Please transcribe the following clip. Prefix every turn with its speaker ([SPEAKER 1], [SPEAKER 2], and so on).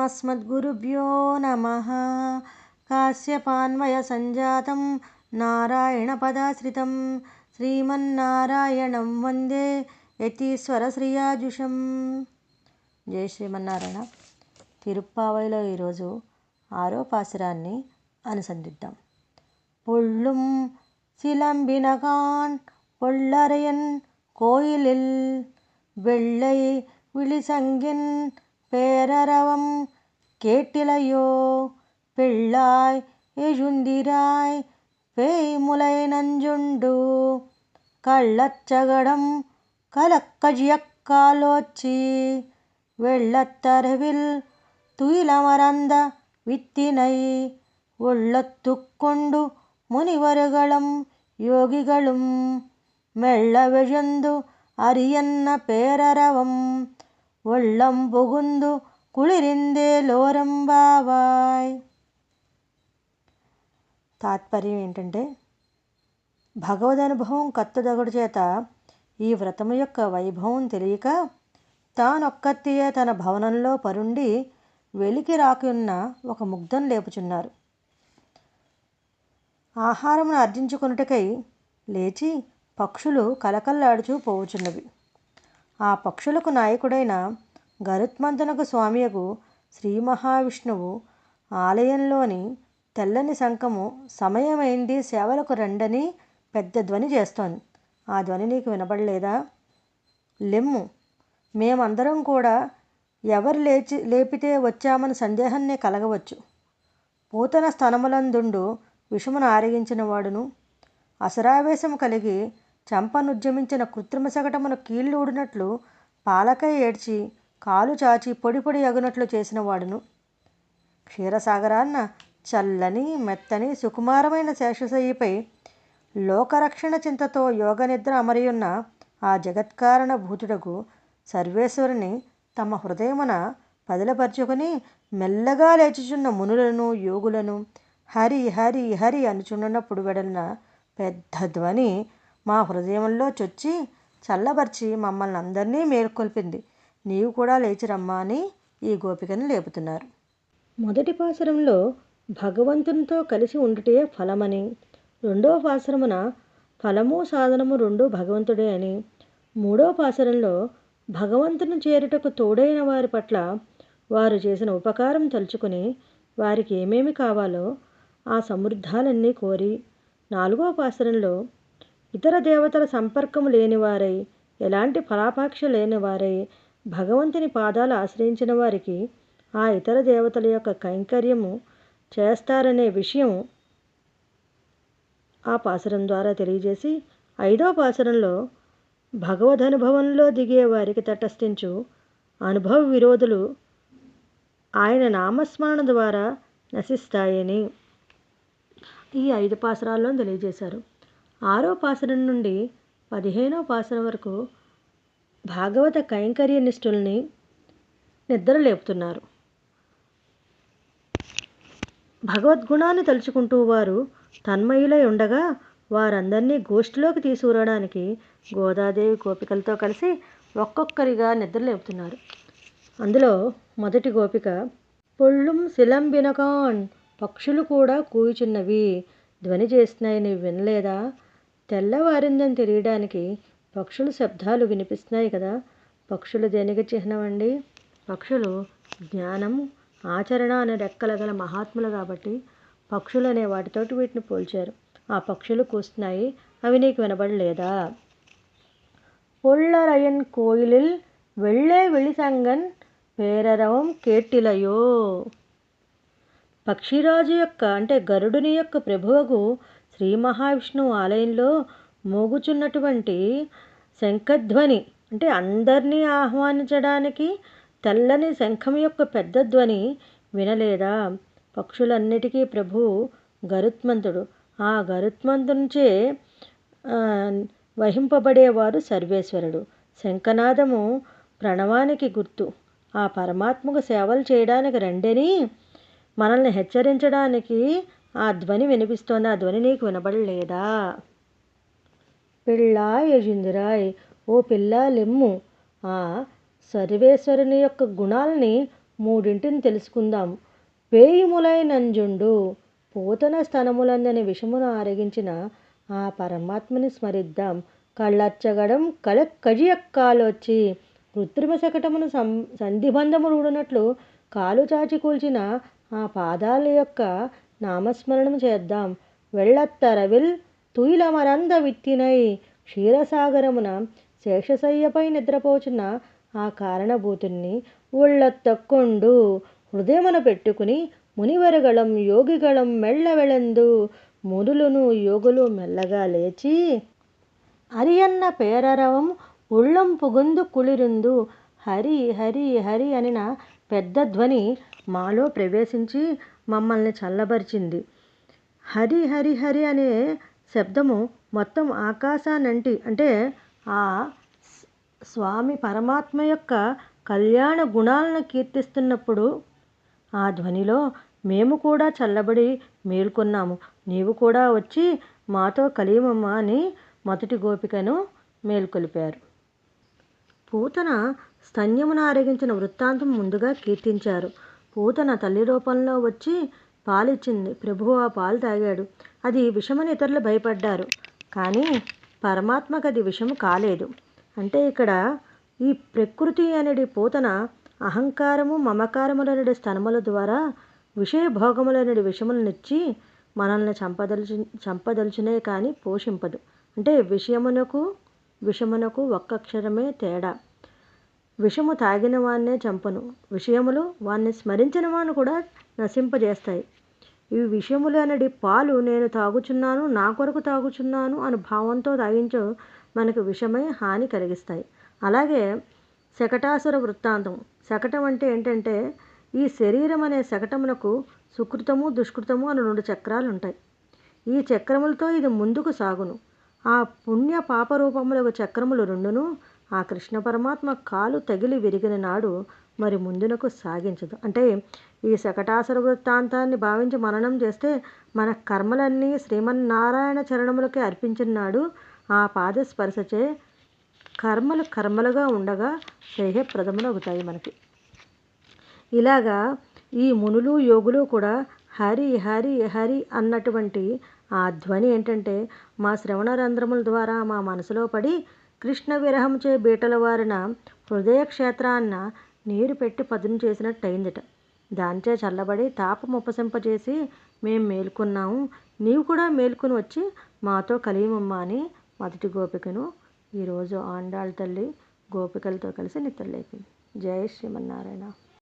[SPEAKER 1] अस्मद्गुरुभ्यो नमः काश्यपान्वयसञ्जातं नारायणपदाश्रितं శ్రీమన్నారాయణం వందే యతీశ్వర శ్రీయాజుషం జై శ్రీమన్నారాయణ తిరుప్పావైలో ఈరోజు ఆరో పాసురాన్ని అనుసంధిద్దాం పొళ్ళుం சிலம்பினகான் பொள்ளரையன் கோயிலில் வெள்ளை விழிசங்கின் பேரறவம் கேட்டிலையோ? பிள்ளாய் எழுந்திராய் பேய்முலை நஞ்சுண்டு. கள்ளச்சகடம் கலக்கஜியக்காலோச்சி வெள்ளத்தரவில் துயிலமர்ந்த வித்தினை. உள்ளத்துக்கொண்டு முனிவர்களும் யோகிகளும் மெல்லவெழுந்து அரியன்ன பேரறவம் ಒಳ್ಳಂಬುಗುಂದು కుళిరిందేలోరంబావాయ్ తాత్పర్యం ఏంటంటే భగవద్ అనుభవం కత్తుదగుడు చేత ఈ వ్రతము యొక్క వైభవం తెలియక తానొక్కత్తియే తన భవనంలో పరుండి వెలికి రాకున్న ఒక ముగ్ధం లేపుచున్నారు ఆహారమును అర్జించుకున్నటకై లేచి పక్షులు కలకల్లాడుచూ పోవుచున్నవి ఆ పక్షులకు నాయకుడైన గరుత్మంతునకు స్వామియకు శ్రీ మహావిష్ణువు ఆలయంలోని తెల్లని శంఖము సమయమైంది సేవలకు రండని పెద్ద ధ్వని చేస్తోంది. ఆ ధ్వని నీకు వినబడలేదా? లెమ్ము. మేమందరం కూడా ఎవరు లేచి లేపితే వచ్చామని సందేహాన్ని కలగవచ్చు. పూతన స్థనములందుండు విషమును ఆరగించిన వాడును అసరావేశము కలిగి చంపనుద్యమించిన కృత్రిమ శగటమున కీళ్ళు ఊడినట్లు పాలకై ఏడ్చి కాలు చాచి పొడి పొడి అగునట్లు చేసిన వాడును. క్షీరసాగరాన్న చల్లని మెత్తని సుకుమారమైన శేషశయ్యపై లోకరక్షణ చింతతో యోగనిద్ర అమరియున్న ఆ జగత్కారణ భూతుడకు సర్వేశ్వరుని తమ హృదయమున పదిలపరుచుకొని మెల్లగా లేచిచున్న మునులను యోగులను హరి హరి హరి అనుచున్నప్పుడు వెడలిన పెద్ద ధ్వని మా హృదయంలో చొచ్చి చల్లబర్చి మమ్మల్ని అందరినీ మేల్కొల్పింది. నీవు కూడా లేచిరమ్మా అని ఈ గోపికను లేపుతున్నారు. మొదటి పాసరంలో భగవంతునితో కలిసి ఉండుటే ఫలమని రెండవ పాసరమున ఫలము సాధనము రెండు భగవంతుడే అని మూడవ పాసరంలో భగవంతుని చేరుటకు తోడైన వారి పట్ల వారు చేసిన ఉపకారం తలుచుకుని వారికి ఏమేమి కావాలో ఆ సమృద్ధాలన్నీ కోరి నాలుగవ పాసరంలో ఇతర దేవతల సంపర్కము లేనివారై ఎలాంటి ఫలాపాక్ష లేనివారై భగవంతుని పాదాలు ఆశ్రయించిన వారికి ఆ ఇతర దేవతల యొక్క కైంకర్యము చేస్తారనే విషయం ఆ పాసరం ద్వారా తెలియజేసి ఐదో పాసరంలో భగవదనుభవంలో దిగే వారికి తటస్థించు అనుభవ విరోధులు ఆయన నామస్మరణ ద్వారా నశిస్తాయని ఈ ఐదు పాసరాల్లో తెలియజేశారు. ఆరో పాసరం నుండి పదిహేనో పాసరం వరకు భాగవత కైంకర్య నిష్ఠుల్ని నిద్ర లేపుతున్నారు. భగవద్గుణాన్ని తలుచుకుంటూ వారు తన్మయులై ఉండగా వారందరినీ గోష్ఠిలోకి తీసుకురావడానికి గోదాదేవి గోపికలతో కలిసి ఒక్కొక్కరిగా నిద్ర లేపుతున్నారు. అందులో మొదటి గోపిక పొళ్ళుం శిలంబినకాన్ పక్షులు కూడా కూయుచున్నవి ధ్వని చేస్తున్నాయి నీవు వినలేదా? తెల్లవారిందని తెలియడానికి పక్షుల శబ్దాలు వినిపిస్తున్నాయి కదా. పక్షులు దేనికి చిహ్నం అండి? పక్షులు జ్ఞానం ఆచరణ అనే రెక్కల గల మహాత్ములు కాబట్టి పక్షులు అనే వాటితోటి వీటిని పోల్చారు. ఆ పక్షులు కూస్తున్నాయి. అవి నీకు వినబడలేదా? పొళ్ళరయన్ కోయిలిల్ వెళ్ళే వెళ్ళిసంగన్ పేరరవం కేట్టిలయో. పక్షిరాజు యొక్క అంటే గరుడుని యొక్క ప్రభువకు శ్రీ మహావిష్ణువు ఆలయంలో మోగుచున్నటువంటి శంఖధ్వని అంటే అందరినీ ఆహ్వానించడానికి తెల్లని శంఖం యొక్క పెద్ద ధ్వని వినలేదా? పక్షులన్నిటికీ ప్రభు గరుత్మంతుడు. ఆ గరుత్మంతునిచే వహింపబడేవారు సర్వేశ్వరుడు. శంఖనాదము ప్రణవానికి గుర్తు. ఆ పరమాత్మకు సేవలు చేయడానికి రండని మనల్ని హెచ్చరించడానికి ఆ ధ్వని వినిపిస్తోంది. ఆ ధ్వని నీకు వినబడలేదా? పిళ్ళా యజుందిరాయ్ ఓ పిల్ల లెమ్ము. ఆ సర్వేశ్వరుని యొక్క గుణాలని మూడింటిని తెలుసుకుందాం. పేయిములై నంజుండు పూతన స్థనములందని విషమును ఆరగించిన ఆ పరమాత్మని స్మరిద్దాం. కళ్ళచ్చగడం కళ కజియక్కాలొచ్చి కృత్రిమ శకటమును సం సంధిబంధము రూడినట్లు కాలు చాచి కూల్చిన ఆ పాదాల యొక్క నామస్మరణం చేద్దాం. వెళ్ళత్తరవిల్ తుయిలమరంద విత్తినై క్షీరసాగరమున శేషశయ్యపై నిద్రపోచున్న ఆ కారణభూతుణ్ణి ఉళ్ళత్తక్కొండు హృదయమున పెట్టుకుని మునివరగళం యోగిగళం మెళ్ళవెళందు మునులును యోగులు మెల్లగా లేచి అరియన్న పేరరవం ఉళ్ళం పుగుందు కుళిరుందు హరి హరి హరి అనిన పెద్ద ధ్వని మాలో ప్రవేశించి మమ్మల్ని చల్లబరిచింది. హరి హరి హరి అనే శబ్దము మొత్తం ఆకాశానంటి అంటే ఆ స్వామి పరమాత్మ యొక్క కళ్యాణ గుణాలను కీర్తిస్తున్నప్పుడు ఆ ధ్వనిలో మేము కూడా చల్లబడి మేల్కొన్నాము. నీవు కూడా వచ్చి మాతో కలియమమ్మా అని మొదటి గోపికను మేల్కొలిపారు. పూతన స్తన్యమును ఆరగించిన వృత్తాంతం ముందుగా కీర్తించారు. పూతన తల్లి రూపంలో వచ్చి పాలిచ్చింది. ప్రభువు ఆ పాలు తాగాడు. అది విషమని ఇతరులు భయపడ్డారు. కానీ పరమాత్మకు అది విషము కాలేదు. అంటే ఇక్కడ ఈ ప్రకృతి అనేది పూతన అహంకారము మమకారములనడి స్తనముల ద్వారా విషయ భోగములనడి విషములనిచ్చి మనల్ని చంపదలుచు చంపదలుచునే కానీ పోషింపదు. అంటే విషయమునకు విషమునకు ఒక్కక్షరమే తేడా. విషము తాగిన వాన్నే చంపను. విషయములు వాన్ని స్మరించిన వాను కూడా నశింపజేస్తాయి. ఈ విషయములు అనేది పాలు నేను తాగుచున్నాను నా కొరకు తాగుచున్నాను అని భావంతో తాగించు మనకు విషమై హాని కలిగిస్తాయి. అలాగే శకటాసుర వృత్తాంతం. శకటం అంటే ఏంటంటే ఈ శరీరం అనే శకటమునకు సుకృతము దుష్కృతము అని రెండు చక్రాలు ఉంటాయి ఈ చక్రములతో ఇది ముందుకు సాగును. ఆ పుణ్య పాపరూపములకు చక్రములు రెండును ఆ కృష్ణ పరమాత్మ కాలు తగిలి విరిగిన నాడు మరి ముందునకు సాగించదు. అంటే ఈ శకటాసుర వృత్తాంతాన్ని భావించి మననం చేస్తే మన కర్మలన్నీ శ్రీమన్నారాయణ చరణములకే అర్పించిన నాడు ఆ పాదస్పర్శచే కర్మలు కర్మలుగా ఉండగా శ్రేయప్రదములవుతాయి మనకి. ఇలాగా ఈ మునులు యోగులు కూడా హరి హరి హరి అన్నటువంటి ఆ ధ్వని ఏంటంటే మా శ్రవణ రంధ్రముల ద్వారా మా మనసులో పడి కృష్ణ విరహంచే బీటల వారిన హృదయ క్షేత్రాన్న నీరు పెట్టి పదును చేసినట్టయిందిట. దానిచే చల్లబడి తాపం ఉపసింపజేసి మేం మేల్కొన్నాము. నీవు కూడా మేల్కొని వచ్చి మాతో కలియమమ్మా అని మొదటి గోపికను ఈరోజు ఆండాళ్ళ తల్లి గోపికలతో కలిసి నిద్రలేపింది. జయ శ్రీమన్నారాయణ.